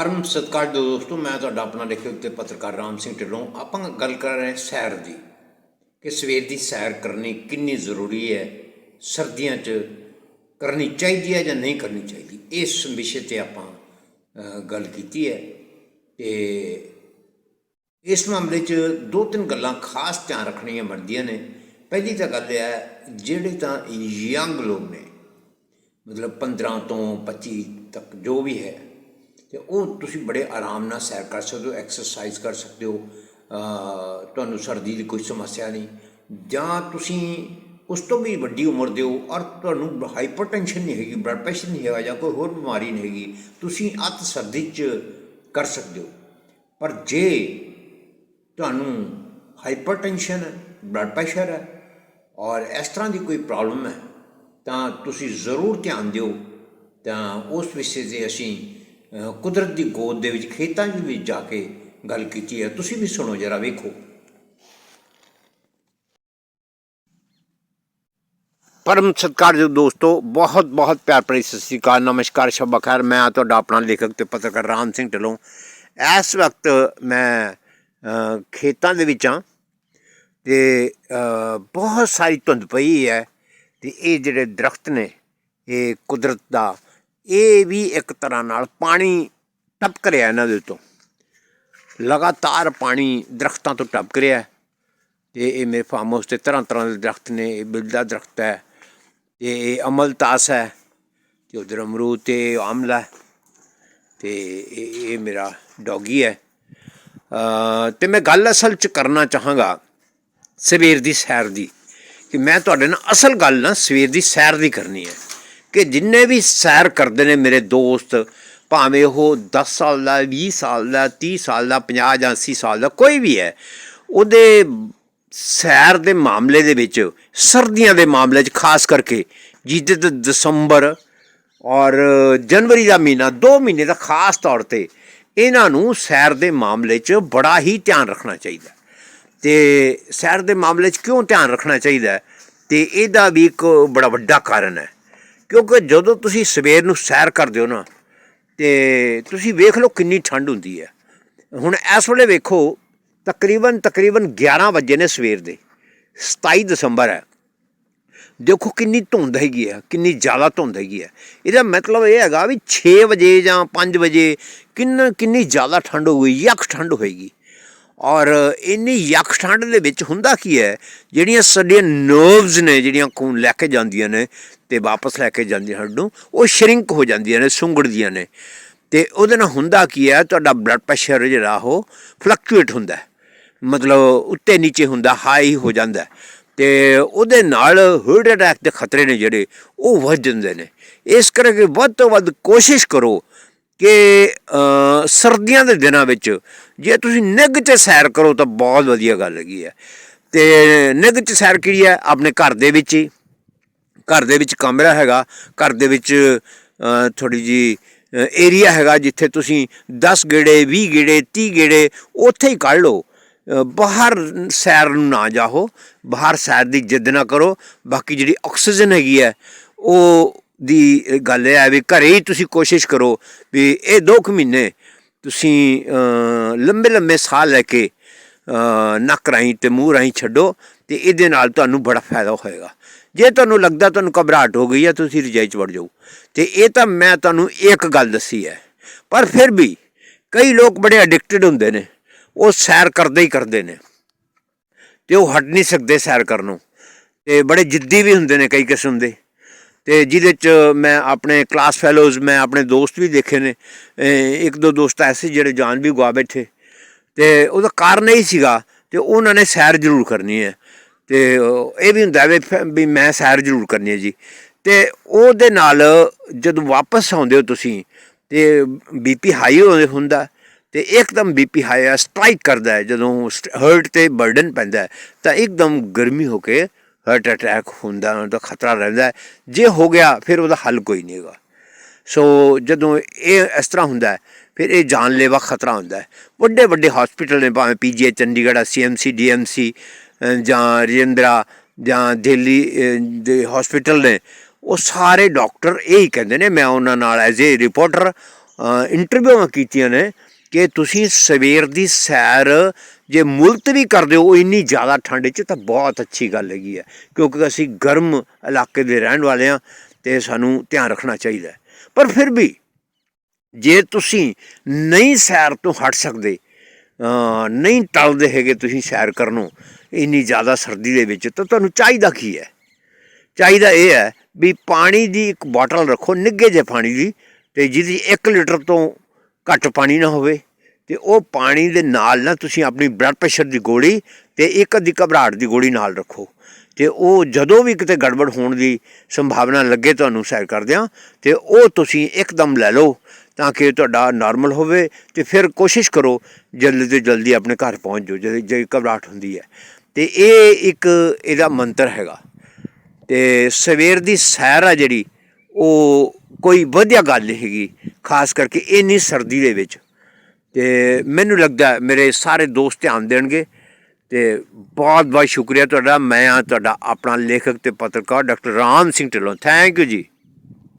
ਪਰਮ ਸਤਿਕਾਰ ਦੇ ਦੋਸਤੋ, ਮੈਂ ਤੁਹਾਡਾ ਆਪਣਾ ਲਿਖੇ ਉੱਤੇ ਪੱਤਰਕਾਰ ਰਾਮ ਸਿੰਘ ਢਿੱਲੋਂ। ਆਪਾਂ ਗੱਲ ਕਰ ਰਹੇ ਹਾਂ ਸੈਰ ਦੀ, ਕਿ ਸਵੇਰ ਦੀ ਸੈਰ ਕਰਨੀ ਕਿੰਨੀ ਜ਼ਰੂਰੀ ਹੈ, ਸਰਦੀਆਂ 'ਚ ਕਰਨੀ ਚਾਹੀਦੀ ਹੈ ਜਾਂ ਨਹੀਂ ਕਰਨੀ ਚਾਹੀਦੀ ਇਸ ਵਿਸ਼ੇ ਤੇ ਆਪਾਂ ਗੱਲ ਕੀਤੀ ਹੈ। ਤੇ ਇਸ ਮਾਮਲੇ 'ਚ ਦੋ ਤਿੰਨ ਗੱਲਾਂ ਖਾਸ ਧਿਆਨ ਰੱਖਣੀਆਂ ਬਣਦੀਆਂ ਨੇ। ਪਹਿਲੀ ਤਾਂ ਗੱਲ ਇਹ ਹੈ, ਜਿਹੜੇ ਤਾਂ ਯੰਗ ਲੋਕ ਨੇ, ਮਤਲਬ 15 ਤੋਂ 25 ਤੱਕ ਜੋ ਵੀ ਹੈ ਤੇ ਉਹ ਤੁਸੀਂ ਬੜੇ ਆਰਾਮ ਨਾਲ ਸੈਰ ਕਰ ਸਕਦੇ ਹੋ ਐਕਸਰਸਾਈਜ਼ ਕਰ ਸਕਦੇ ਹੋ ਤੁਹਾਨੂੰ ਸਰਦੀ ਦੀ ਕੋਈ ਸਮੱਸਿਆ ਨਹੀਂ। ਜਾਂ ਤੁਸੀਂ ਉਸ ਤੋਂ ਵੀ ਵੱਡੀ ਉਮਰ ਦੇ ਹੋ ਔਰ ਤੁਹਾਨੂੰ ਹਾਈਪਰਟੈਂਸ਼ਨ ਨਹੀਂ ਹੈਗੀ ਬਲੱਡ ਪ੍ਰੈਸ਼ਰ ਨਹੀਂ ਹੈਗਾ ਜਾਂ ਕੋਈ ਹੋਰ ਬਿਮਾਰੀ ਨਹੀਂ ਹੈਗੀ, ਤੁਸੀਂ ਅੱਤ ਸਰਦੀ 'ਚ ਕਰ ਸਕਦੇ ਹੋ। ਪਰ ਜੇ ਤੁਹਾਨੂੰ ਹਾਈਪਰਟੈਂਸ਼ਨ ਹੈ ਬਲੱਡ ਪ੍ਰੈਸ਼ਰ ਹੈ ਔਰ ਇਸ ਤਰ੍ਹਾਂ ਦੀ ਕੋਈ ਪ੍ਰੋਬਲਮ ਹੈ, ਤਾਂ ਤੁਸੀਂ ਜ਼ਰੂਰ ਧਿਆਨ ਦਿਓ। ਤਾਂ ਉਸ ਵਿਸ਼ੇ 'ਤੇ ਅਸੀਂ ਕੁਦਰਤ ਦੀ ਗੋਦ ਦੇ ਵਿੱਚ ਖੇਤਾਂ 'ਚ ਵੀ ਜਾ ਕੇ ਗੱਲ ਕੀਤੀ ਹੈ। ਤੁਸੀਂ ਵੀ ਸੁਣੋ ਜਰਾ, ਵੇਖੋ। ਪਰਮ ਸਤਿਕਾਰਯੋਗ ਦੋਸਤੋ, ਬਹੁਤ ਬਹੁਤ ਪਿਆਰ ਭਰੀ ਸਤਿ ਸ੍ਰੀ ਅਕਾਲ, ਨਮਸਕਾਰ, ਸ਼ਬਾ ਖੈਰ। ਮੈਂ ਹਾਂ ਤੁਹਾਡਾ ਆਪਣਾ ਲੇਖਕ ਤੇ ਪੱਤਰਕਾਰ ਰਾਮ ਸਿੰਘ ਢਿੱਲੋਂ। ਇਸ ਵਕਤ ਮੈਂ ਖੇਤਾਂ ਦੇ ਵਿੱਚ ਹਾਂ ਤੇ ਬਹੁਤ ਸਾਰੀ ਧੁੰਦ ਪਈ ਹੈ ਤੇ ਇਹ ਜਿਹੜੇ ਦਰਖਤ ਨੇ, ਇਹ ਕੁਦਰਤ ਦਾ ਇਹ ਵੀ ਇੱਕ ਤਰ੍ਹਾਂ ਨਾਲ ਪਾਣੀ ਟਪਕ ਰਿਹਾ ਇਹਨਾਂ ਦੇ ਤੋਂ ਲਗਾਤਾਰ ਪਾਣੀ ਦਰਖਤਾਂ ਤੋਂ ਟਪਕ ਰਿਹਾ ਹੈ ਤੇ ਇਹ ਮੇਰੇ ਫਾਰਮ ਹਾਊਸ ਤੇ ਤਰ੍ਹਾਂ ਤਰ੍ਹਾਂ ਦੇ ਦਰਖਤ ਨੇ ਇਹ ਬਿਲ ਦਾ ਦਰਖਤ ਹੈ ਤੇ ਇਹ ਅਮਲ ਤਾਸ ਹੈ ਤੇ ਉਧਰ ਅਮਰੂਦ ਤੇ ਆਮਲਾ ਹੈ ਤੇ ਇਹ ਮੇਰਾ ਡੌਗੀ ਹੈ। ਅ, ਤੇ ਮੈਂ ਗੱਲ ਅਸਲ ਚ ਕਰਨਾ ਚਾਹਾਂਗਾ ਸਵੇਰ ਦੀ ਸੈਰ ਦੀ ਕਿ ਮੈਂ ਤੁਹਾਡੇ ਨਾਲ ਅਸਲ ਗੱਲ ਨਾ ਸਵੇਰ ਦੀ ਸੈਰ ਦੀ ਕਰਨੀ ਹੈ। ਕਿ ਜਿੰਨੇ ਵੀ ਸੈਰ ਕਰਦੇ ਨੇ ਮੇਰੇ ਦੋਸਤ, ਭਾਵੇਂ ਉਹ 10 ਸਾਲ ਦਾ 20 ਸਾਲ ਦਾ 30 ਸਾਲ ਦਾ 50 ਜਾਂ 80 ਸਾਲ ਦਾ, ਕੋਈ ਵੀ ਹੈ, ਉਹਦੇ ਸੈਰ ਦੇ ਮਾਮਲੇ ਦੇ ਵਿੱਚ, ਸਰਦੀਆਂ ਦੇ ਮਾਮਲੇ 'ਚ ਖਾਸ ਕਰਕੇ ਜਿਹਦੇ ਤੇ ਦਸੰਬਰ ਔਰ ਜਨਵਰੀ ਦਾ ਮਹੀਨਾ 2 ਮਹੀਨੇ ਦਾ ਖਾਸ ਤੌਰ ਤੇ ਇਹਨਾਂ ਨੂੰ ਸੈਰ ਦੇ ਮਾਮਲੇ 'ਚ ਬੜਾ ਹੀ ਧਿਆਨ ਰੱਖਣਾ ਚਾਹੀਦਾ ਹੈ। ਤੇ ਸੈਰ ਦੇ ਮਾਮਲੇ 'ਚ ਕਿਉਂ ਧਿਆਨ ਰੱਖਣਾ ਚਾਹੀਦਾ ਹੈ? ਤੇ ਇਹਦਾ ਵੀ ਇੱਕ ਬੜਾ ਵੱਡਾ ਕਾਰਨ ਹੈ ਕਿਉਂਕਿ ਜਦੋਂ ਤੁਸੀਂ ਸਵੇਰ ਨੂੰ ਸੈਰ ਕਰਦੇ ਹੋ ਨਾ, ਤੇ ਤੁਸੀਂ ਵੇਖ ਲਓ ਕਿੰਨੀ ਠੰਡ ਹੁੰਦੀ ਹੈ। ਹੁਣ ਇਸ ਵੇਲੇ ਵੇਖੋ, ਤਕਰੀਬਨ ਤਕਰੀਬਨ 11 ਵਜੇ ਨੇ ਸਵੇਰ ਦੇ 27 ਦਸੰਬਰ ਹੈ। ਦੇਖੋ ਕਿੰਨੀ ਧੁੰਦ ਹੈਗੀ ਹੈ, ਕਿੰਨੀ ਜ਼ਿਆਦਾ ਧੁੰਦ ਹੈਗੀ ਹੈ। ਇਹਦਾ ਮਤਲਬ ਇਹ ਹੈਗਾ ਵੀ 6 ਵਜੇ ਜਾਂ 5 ਵਜੇ ਕਿੰਨ ਕਿੰਨੀ ਜ਼ਿਆਦਾ ਠੰਡ ਹੋ ਗਈ ਯੱਖ ਠੰਡ ਹੋਏਗੀ। ਔਰ ਇੰਨੀ ਯੱਖ ਠੰਡ ਦੇ ਵਿੱਚ ਹੁੰਦਾ ਕੀ ਹੈ? ਜਿਹੜੀਆਂ ਸਾਡੀਆਂ ਨਰਵਸ ਨੇ, ਜਿਹੜੀਆਂ ਖੂਨ ਲੈ ਕੇ ਜਾਂਦੀਆਂ ਨੇ ਤੇ ਵਾਪਸ ਲੈ ਕੇ ਜਾਂਦੀਆਂ ਸਾਨੂੰ, ਉਹ ਸ਼ਰਿੰਕ ਹੋ ਜਾਂਦੀਆਂ ਨੇ, ਸੁੰਗੜਦੀਆਂ ਨੇ। ਤੇ ਉਹਦੇ ਨਾਲ ਹੁੰਦਾ ਕੀ ਹੈ? ਤੁਹਾਡਾ ਬਲੱਡ ਪ੍ਰੈਸ਼ਰ ਜਿਹੜਾ ਉਹ ਫਲਕਚੁਏਟ ਹੁੰਦਾ ਮਤਲਬ ਉੱਤੇ ਨੀਚੇ ਹੁੰਦਾ ਹਾਈ ਹੋ ਜਾਂਦਾ ਹੈ। ਤੇ ਉਹਦੇ ਨਾਲ ਹਾਰਟ ਅਟੈਕ ਦੇ ਖਤਰੇ ਨੇ ਜਿਹੜੇ, ਉਹ ਵੱਧ ਜਾਂਦੇ ਨੇ। ਇਸ ਕਰਕੇ ਵੱਧ ਤੋਂ ਵੱਧ ਕੋਸ਼ਿਸ਼ ਕਰੋ ਕਿ ਸਰਦੀਆਂ ਦੇ ਦਿਨਾਂ ਵਿੱਚ ਜੇ ਤੁਸੀਂ ਨਿੱਘ 'ਚ ਸੈਰ ਕਰੋ ਤਾਂ ਬਹੁਤ ਵਧੀਆ ਗੱਲ ਹੈਗੀ ਹੈ। ਤੇ ਨਿੱਘ 'ਚ ਸੈਰ ਕੀ ਹੈ? ਆਪਣੇ ਘਰ ਦੇ ਵਿੱਚ ਹੀ। ਘਰ ਦੇ ਵਿੱਚ ਕਮਰਾ ਹੈਗਾ। ਘਰ ਦੇ ਵਿੱਚ ਥੋੜੀ ਜੀ ਏਰੀਆ ਹੈਗਾ ਜਿੱਥੇ ਤੁਸੀਂ 10 ਗੇੜੇ 20 ਗੇੜੇ 30 ਗੇੜੇ ਉੱਥੇ ਹੀ ਕੱਢ ਲਓ। ਬਾਹਰ ਸੈਰ ਨੂੰ ਨਾ ਜਾਓ ਬਾਹਰ ਸੈਰ ਦੀ ਜਿੱਦ ਨਾ ਕਰੋ। ਬਾਕੀ ਜਿਹੜੀ ਆਕਸੀਜਨ ਹੈਗੀ ਹੈ, ਉਹ ਦੀ ਗੱਲ ਇਹ ਹੈ ਵੀ ਘਰੇ ਹੀ ਤੁਸੀਂ ਕੋਸ਼ਿਸ਼ ਕਰੋ ਵੀ ਇਹ ਦੋ ਕੁ ਮਹੀਨੇ ਤੁਸੀਂ ਲੰਬੇ ਲੰਬੇ ਸਾਹ ਲੈ ਕੇ ਨੱਕ ਰਾਹੀਂ ਤੇ ਮੂੰਹ ਰਾਹੀਂ ਛੱਡੋ ਤੇ ਇਹਦੇ ਨਾਲ ਤੁਹਾਨੂੰ ਬੜਾ ਫਾਇਦਾ ਹੋਏਗਾ। ਜੇ ਤੁਹਾਨੂੰ ਲੱਗਦਾ ਤੁਹਾਨੂੰ ਘਬਰਾਹਟ ਹੋ ਗਈ ਹੈ, ਤੁਸੀਂ ਰਜਾਈ ਚ ਵੜ ਜਾਓ। ਤੇ ਇਹ ਤਾਂ ਮੈਂ ਤੁਹਾਨੂੰ ਇੱਕ ਗੱਲ ਦੱਸੀ ਹੈ, ਪਰ ਫਿਰ ਵੀ ਕਈ ਲੋਕ ਬੜੇ ਐਡਿਕਟਡ ਹੁੰਦੇ ਨੇ, ਉਹ ਸੈਰ ਕਰਦੇ ਹੀ ਕਰਦੇ ਨੇ। ਤੇ ਉਹ ਹਟ ਨਹੀਂ ਸਕਦੇ ਸੈਰ ਕਰਨੋਂ ਤੇ ਬੜੇ ਜਿੱਦੀ ਵੀ ਹੁੰਦੇ ਨੇ ਕਈ ਕਿਸਮ ਦੇ। ਤੇ ਜਿਹਦੇ ਚ ਮੈਂ ਆਪਣੇ ਕਲਾਸ ਫੈਲੋਜ਼ ਮੈਂ ਆਪਣੇ ਦੋਸਤ ਵੀ ਦੇਖੇ ਨੇ। ਇੱਕ ਦੋ ਦੋਸਤ ਐਸੇ ਜਿਹੜੇ ਜਾਨ ਵੀ ਗਵਾ ਬੈਠੇ। ਤੇ ਉਹਦਾ ਕਾਰਨ ਇਹ ਸੀਗਾ ਤੇ ਉਹਨਾਂ ਨੇ ਸੈਰ ਜ਼ਰੂਰ ਕਰਨੀ ਹੈ। ਤੇ ਇਹ ਵੀ ਹੁੰਦਾ ਵੀ ਫ- ਵੀ ਮੈਂ ਸੈਰ ਜ਼ਰੂਰ ਕਰਨੀ ਹੈ ਜੀ। ਤੇ ਉਹਦੇ ਨਾਲ ਜਦੋਂ ਵਾਪਸ ਆਉਂਦੇ ਹੋ ਤੁਸੀਂ, ਤੇ ਬੀਪੀ ਹਾਈ ਹੁੰਦਾ, ਤੇ ਇੱਕਦਮ ਬੀਪੀ ਹਾਈ ਸਟ੍ਰਾਈਕ ਕਰਦਾ ਹੈ। ਜਦੋਂ ਹਰਟ ਤੇ ਬਰਡਨ ਪੈਂਦਾ ਤਾਂ ਇੱਕਦਮ ਗਰਮੀ ਹੋ ਕੇ ਹਾਰਟ ਅਟੈਕ ਹੁੰਦਾ ਉਹਦਾ ਖਤਰਾ ਰਹਿੰਦਾ ਜੇ ਹੋ ਗਿਆ, ਫਿਰ ਉਹਦਾ ਹੱਲ ਕੋਈ ਨਹੀਂ ਹੈਗਾ। ਸੋ ਜਦੋਂ ਇਹ ਇਸ ਤਰ੍ਹਾਂ ਹੁੰਦਾ ਫਿਰ ਇਹ ਜਾਨਲੇਵਾ ਖਤਰਾ ਹੁੰਦਾ ਵੱਡੇ ਵੱਡੇ ਹਸਪੀਟਲ ਨੇ ਭਾਵੇਂ ਪੀਜੀਆਈ ਚੰਡੀਗੜ੍ਹ ਸੀਐਮਸੀ ਡੀਐਮਸੀ ਜਾਂ ਰਜਿੰਦਰਾ, ਜਾਂ ਦਿੱਲੀ ਦੇ ਹਸਪੀਟਲ ਨੇ, ਉਹ ਸਾਰੇ ਡਾਕਟਰ ਇਹ ਹੀ ਕਹਿੰਦੇ ਨੇ, ਮੈਂ ਉਹਨਾਂ ਨਾਲ ਐਜ਼ ਏ ਰਿਪੋਰਟਰ ਇੰਟਰਵਿਊਆਂ ਕੀਤੀਆਂ ਨੇ ਕਿ ਤੁਸੀਂ ਸਵੇਰ ਦੀ ਸੈਰ ਜੇ ਮੁਲਤਵੀ ਕਰਦੇ ਹੋ ਇੰਨੀ ਜ਼ਿਆਦਾ ਠੰਡ 'ਚ, ਤਾਂ ਬਹੁਤ ਅੱਛੀ ਗੱਲ ਹੈਗੀ ਹੈ। ਕਿਉਂਕਿ ਅਸੀਂ ਗਰਮ ਇਲਾਕੇ ਦੇ ਰਹਿਣ ਵਾਲੇ ਹਾਂ ਤੇ ਸਾਨੂੰ ਧਿਆਨ ਰੱਖਣਾ ਚਾਹੀਦਾ ਪਰ ਫਿਰ ਵੀ ਜੇ ਤੁਸੀਂ ਨਹੀਂ ਸੈਰ ਤੋਂ ਹਟ ਸਕਦੇ ਨਹੀਂ ਟਲਦੇ ਹੈਗੇ ਤੁਸੀਂ ਸੈਰ ਕਰਨੋਂ ਇੰਨੀ ਜ਼ਿਆਦਾ ਸਰਦੀ ਦੇ ਵਿੱਚ, ਤਾਂ ਤੁਹਾਨੂੰ ਚਾਹੀਦਾ ਕੀ ਹੈ? ਚਾਹੀਦਾ ਇਹ ਹੈ ਵੀ ਪਾਣੀ ਦੀ ਇੱਕ ਬੋਟਲ ਰੱਖੋ, ਨਿੱਘੇ ਜਿਹੇ ਪਾਣੀ ਦੀ, ਤੇ ਜਿਹਦੀ 1 ਲੀਟਰ ਤੋਂ ਘੱਟ ਪਾਣੀ ਨਾ ਹੋਵੇ ਤੇ ਉਹ ਪਾਣੀ ਦੇ ਨਾਲ ਨਾ ਤੁਸੀਂ ਆਪਣੀ ਬਲੱਡ ਪ੍ਰੈਸ਼ਰ ਦੀ ਗੋਲੀ ਤੇ ਇੱਕ ਅੱਧੀ ਘਬਰਾਹਟ ਦੀ ਗੋਲੀ ਨਾਲ ਰੱਖੋ। ਤੇ ਉਹ ਜਦੋਂ ਵੀ ਕਿਤੇ ਗੜਬੜ ਹੋਣ ਦੀ ਸੰਭਾਵਨਾ ਲੱਗੇ ਤੁਹਾਨੂੰ ਸੈਰ ਕਰਦਿਆਂ, ਤੇ ਉਹ ਤੁਸੀਂ ਇੱਕਦਮ ਲੈ ਲਓ ਤਾਂ ਕਿ ਤੁਹਾਡਾ ਨਾਰਮਲ ਹੋਵੇ ਤੇ ਫਿਰ ਕੋਸ਼ਿਸ਼ ਕਰੋ ਜਲਦੀ ਤੋਂ ਜਲਦੀ ਆਪਣੇ ਘਰ ਪਹੁੰਚ ਜਾਓ, ਜੇ ਜੇ ਘਬਰਾਹਟ ਹੁੰਦੀ ਹੈ। ਤੇ ਇਹ ਇੱਕ ਇਹਦਾ ਮੰਤਰ ਹੈਗਾ। ਤੇ ਸਵੇਰ ਦੀ ਸੈਰ ਆ ਜਿਹੜੀ, ਉਹ ਕੋਈ ਵਧੀਆ ਗੱਲ ਨਹੀਂ ਹੈਗੀ। ਖਾਸ ਕਰਕੇ ਇੰਨੀ ਸਰਦੀ ਦੇ ਵਿੱਚ। ਤੇ ਮੈਨੂੰ ਲੱਗਦਾ ਮੇਰੇ ਸਾਰੇ ਦੋਸਤ ਧਿਆਨ ਦੇਣਗੇ। ਤੇ ਬਹੁਤ ਬਹੁਤ ਸ਼ੁਕਰੀਆ ਤੁਹਾਡਾ। ਮੈਂ ਆ ਤੁਹਾਡਾ ਆਪਣਾ ਲੇਖਕ ਤੇ ਪੱਤਰਕਾਰ doctor Ram Singh Dhillon. Thank you ji.